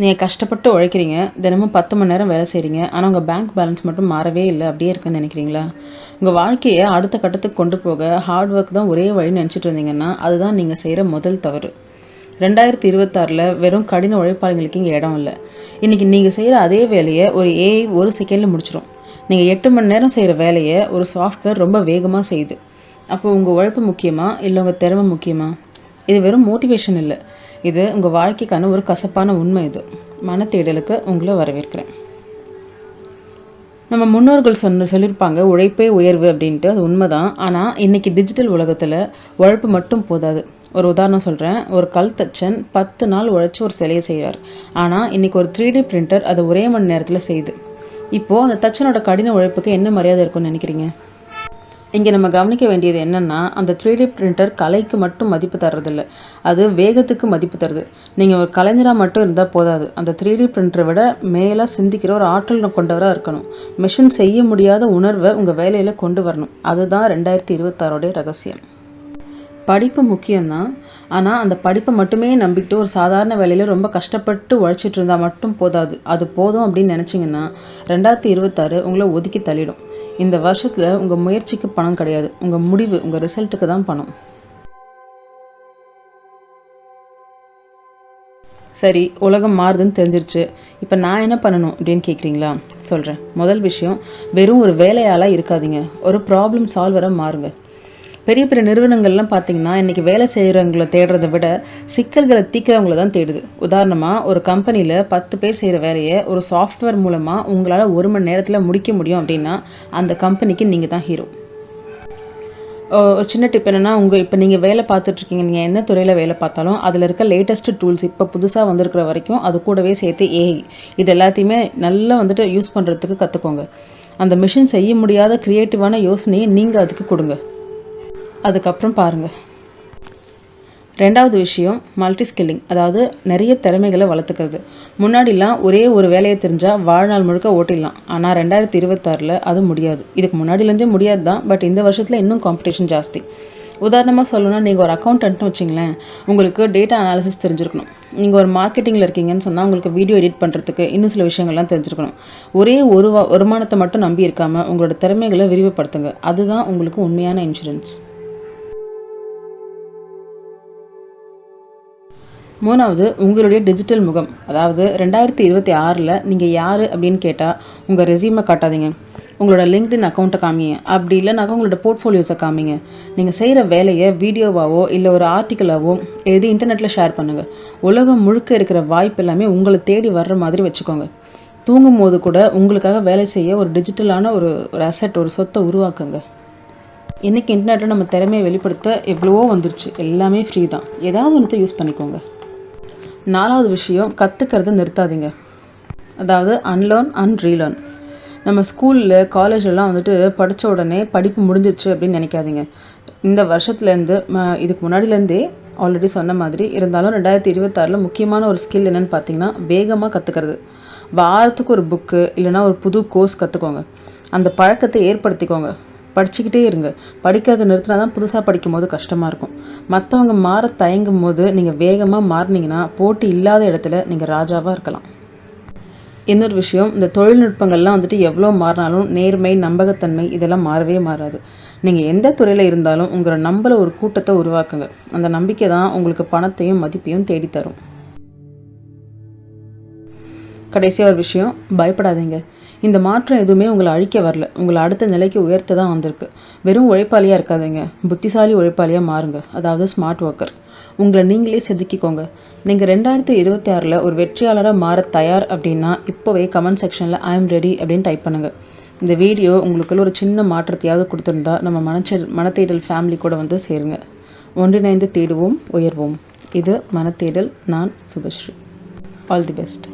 நீங்கள் கஷ்டப்பட்டு உழைக்கிறீங்க தினமும் பத்து மணி நேரம் வேலை செய்கிறீங்க ஆனால் உங்கள் பேங்க் பேலன்ஸ் மட்டும் மாறவே இல்லை அப்படியே இருக்குன்னு நினைக்கிறீங்களா? உங்கள் வாழ்க்கையை அடுத்த கட்டத்துக்கு கொண்டு போக ஹார்ட் ஒர்க் தான் ஒரே வழின்னு நினச்சிட்டு இருந்தீங்கன்னா அதுதான் நீங்கள் செய்கிற முதல் தவறு. ரெண்டாயிரத்தி இருபத்தாறில் வெறும் கடின உழைப்பாளிகளுக்கு இங்கே இடம் இல்லை. இன்றைக்கி நீங்கள் செய்கிற அதே வேலையை ஒரு ஏஐ ஒரு செகண்டில் முடிச்சிடும் நீங்கள் எட்டு மணி நேரம் செய்கிற வேலையை ஒரு சாஃப்ட்வேர் ரொம்ப வேகமாக செய்யுது. அப்போ உங்கள் உழைப்பு முக்கியமா இல்லை உங்கள் திறமை முக்கியமா? இது வெறும் மோட்டிவேஷன் இல்லை. இது உங்கள் வாழ்க்கைக்கான ஒரு கசப்பான உண்மை இது. மன தேடலுக்கு உங்களை வரவேற்கிறேன். நம்ம முன்னோர்கள் சொன்ன சொல்லியிருப்பாங்க உழைப்பே உயர்வு அப்படின்ட்டு. அது உண்மைதான். ஆனால் இன்றைக்கி டிஜிட்டல் உலகத்தில் உழைப்பு மட்டும் போதாது. ஒரு உதாரணம் சொல்கிறேன் ஒரு கல் தச்சன் பத்து நாள் உழைச்சி ஒரு சிலையை செய்கிறார் ஆனால் இன்றைக்கி ஒரு த்ரீ டி பிரிண்டர் அதை ஒரே மணி நேரத்தில் செய்யுது. இப்போது அந்த தச்சனோட கடின உழைப்புக்கு என்ன மரியாதை இருக்கும்னு நினைக்கிறீங்க? இங்கே நம்ம கவனிக்க வேண்டியது என்னென்னா அந்த த்ரீ டி பிரிண்டர் கலைக்கு மட்டும் மதிப்பு தர்றதில்ல. அது வேகத்துக்கு மதிப்பு தருது. நீங்கள் ஒரு கலைஞராக மட்டும் இருந்தால் போதாது. அந்த த்ரீ டி பிரிண்டரை விட மேலே சிந்திக்கிற ஒரு ஆற்றல் கொண்டவராக இருக்கணும். மிஷின் செய்ய முடியாத உணர்வை உங்கள் வேலையில் கொண்டு வரணும். அதுதான் ரெண்டாயிரத்தி இருபத்தாறோடைய ரகசியம். படிப்பு முக்கியம்தான். ஆனால் அந்த படிப்பை மட்டுமே நம்பிக்கிட்டு ஒரு சாதாரண வேலையில் ரொம்ப கஷ்டப்பட்டு உழைச்சிட்டு இருந்தால் மட்டும் போதாது. அது போதும் அப்படின்னு நினச்சிங்கன்னா ரெண்டாயிரத்தி இருபத்தாறு உங்களை ஒதுக்கி தள்ளிடும். இந்த வருஷத்தில் உங்கள் முயற்சிக்கு பணம் கிடையாது. உங்கள் முடிவு உங்கள் ரிசல்ட்டுக்கு தான் பணம். சரி உலகம் மாறுதுன்னு தெரிஞ்சிருச்சு. இப்போ நான் என்ன பண்ணணும் அப்படின்னு கேட்குறீங்களா சொல்கிறேன் முதல் விஷயம் வெறும் ஒரு வேலையாளாக இருக்காதீங்க. ஒரு ப்ராப்ளம் சால்வராக மாறுங்க. பெரிய பெரிய நிறுவனங்கள்லாம் பார்த்தீங்கன்னா இன்றைக்கி வேலை செய்கிறவங்கள தேடுறதை விட சிக்கல்களை தீக்கிறவங்கள தான் தேடுது. உதாரணமாக ஒரு கம்பெனியில் பத்து பேர் செய்கிற வேலையை ஒரு சாஃப்ட்வேர் மூலமாக உங்களால் ஒரு மணி நேரத்தில் முடிக்க முடியும் அப்படின்னா அந்த கம்பெனிக்கு நீங்கள் தான் ஹீரோ ஒரு சின்ன டிப் என்னென்னா உங்கள் இப்போ நீங்கள் வேலை பார்த்துட்ருக்கீங்க நீங்கள் எந்த துறையில் வேலை பார்த்தாலும் அதில் இருக்க லேட்டஸ்ட்டு டூல்ஸ் இப்போ புதுசாக வந்திருக்கிற வரைக்கும் அது கூடவே சேர்த்து ஏஐ இது எல்லாத்தையுமே நல்லா வந்துட்டு யூஸ் பண்ணுறதுக்கு கற்றுக்கோங்க அந்த மிஷின் செய்ய முடியாத க்ரியேட்டிவான யோசனையை நீங்கள் அதுக்கு கொடுங்க. அதுக்கப்புறம் பாருங்கள் ரெண்டாவது விஷயம் மல்டி ஸ்கில்லிங் அதாவது நிறைய திறமைகளை வளர்த்துக்கிறது. முன்னாடிலாம் ஒரே ஒரு வேலையை தெரிஞ்சால் வாழ்நாள் முழுக்க ஓட்டிடலாம். ஆனால் ரெண்டாயிரத்தி இருபத்தாறில் அது முடியாது. இதுக்கு முன்னாடிலேருந்தே முடியாது தான் பட் இந்த வருஷத்தில் இன்னும் காம்படிஷன் ஜாஸ்தி. உதாரணமாக சொல்லணும்னா நீங்கள் ஒரு அக்கௌண்ட்னு வச்சிங்களேன் உங்களுக்கு டேட்டா அனாலிசிஸ் தெரிஞ்சிருக்கணும். நீங்கள் ஒரு மார்க்கெட்டிங்கில் இருக்கீங்கன்னு சொன்னால் உங்களுக்கு வீடியோ எடிட் பண்ணுறதுக்கு இன்னும் சில விஷயங்கள்லாம் தெரிஞ்சிருக்கணும். ஒரே ஒரு வருமானத்தை மட்டும் நம்பி இருக்காமல் உங்களோட திறமைகளை விரிவுபடுத்துங்க. அதுதான் உங்களுக்கு உண்மையான இன்சூரன்ஸ் மூணாவது உங்களுடைய டிஜிட்டல் முகம். அதாவது ரெண்டாயிரத்தி இருபத்தி ஆறில் நீங்கள் யார் அப்படின்னு கேட்டால் உங்கள் ரெசியூமை காட்டாதீங்க. உங்களோட லிங்க்டின் அக்கௌண்ட்டை காமிங்க. அப்படி இல்லைனாக்கா உங்களோட போர்ட்ஃபோலியோஸை காமிங்க. நீங்கள் செய்கிற வேலையை வீடியோவாவோ இல்லை ஒரு ஆர்டிக்கலாவோ எழுதி இன்டர்நெட்டில் ஷேர் பண்ணுங்கள் உலகம் முழுக்க இருக்கிற வாய்ப்பு எல்லாமே உங்களை தேடி வர்ற மாதிரி வச்சுக்கோங்க. தூங்கும் போது கூட உங்களுக்காக வேலை செய்ய ஒரு டிஜிட்டலான ஒரு ஒரு அசட் ஒரு சொத்தை உருவாக்குங்க. இன்றைக்கி இன்டர்நெட்டில் நம்ம திறமையை வெளிப்படுத்த எவ்வளவோ வந்துருச்சு. எல்லாமே ஃப்ரீ தான். ஏதாவது ஒன்றத்தை யூஸ் பண்ணிக்கோங்க. நாலாவது விஷயம் கற்றுக்கிறத நிறுத்தாதீங்க. அதாவது அன்லேர்ன் அண்ட் ரீலேர்ன் நம்ம ஸ்கூலில் காலேஜெல்லாம் வந்துட்டு படித்த உடனே படிப்பு முடிஞ்சிச்சு அப்படின்னு நினைக்காதீங்க. இந்த வருஷத்துலேருந்து இதுக்கு முன்னாடிலேருந்தே ஆல்ரெடி சொன்ன மாதிரி இருந்தாலும் ரெண்டாயிரத்தி இருபத்தாறில் முக்கியமான ஒரு ஸ்கில் என்னென்னு பார்த்தீங்கன்னா வேகமாக கற்றுக்கிறது வாரத்துக்கு ஒரு புக்கு இல்லைனா ஒரு புது கோர்ஸ் கற்றுக்கோங்க அந்த பழக்கத்தை ஏற்படுத்திக்கோங்க. படிச்சுக்கிட்டே இருங்க. படிக்கிறத நிறுத்தினா தான் புதுசாக படிக்கும் போது கஷ்டமாக இருக்கும். மற்றவங்க மாற தயங்கும் போது நீங்கள் வேகமாக மாறினீங்கன்னா போட்டி இல்லாத இடத்துல நீங்கள் ராஜாவாக இருக்கலாம். இன்னொரு விஷயம் இந்த தொழில்நுட்பங்கள்லாம் வந்துட்டு எவ்வளோ மாறினாலும் நேர்மை நம்பகத்தன்மை இதெல்லாம் மாறவே மாறாது. நீங்கள் எந்த துறையில் இருந்தாலும் உங்களை நம்பல ஒரு கூட்டத்தை உருவாக்குங்க. அந்த நம்பிக்கை தான் உங்களுக்கு பணத்தையும் மதிப்பையும் தேடித்தரும். கடைசியாக ஒரு விஷயம் பயப்படாதீங்க. இந்த மாற்றம் எதுவுமே உங்களை அழிக்க வரல. உங்களை அடுத்த நிலைக்கு உயர்த்த தான் வந்திருக்கு. வெறும் உழைப்பாளியாக இருக்காதுங்க. புத்திசாலி உழைப்பாளியாக மாறுங்க. அதாவது ஸ்மார்ட் ஒர்க்கர் உங்களை நீங்களே செதுக்கிக்கோங்க. நீங்கள் ரெண்டாயிரத்தி இருபத்தி ஆறில் ஒரு வெற்றியாளராக மாற தயார் அப்படின்னா இப்போவே கமெண்ட் செக்ஷனில் ஐ எம் ரெடி அப்படின்னு டைப் பண்ணுங்கள் இந்த வீடியோ உங்களுக்குள்ள ஒரு சின்ன மாற்றத்தையாவது கொடுத்துருந்தா நம்ம மனச்ச மனத்தேடல் ஃபேமிலி கூட வந்து சேருங்க. ஒன்றிணைந்து தேடுவோம் உயர்வோம். இது மனத்தேடல். நான் சுபஸ்ரீ. All the best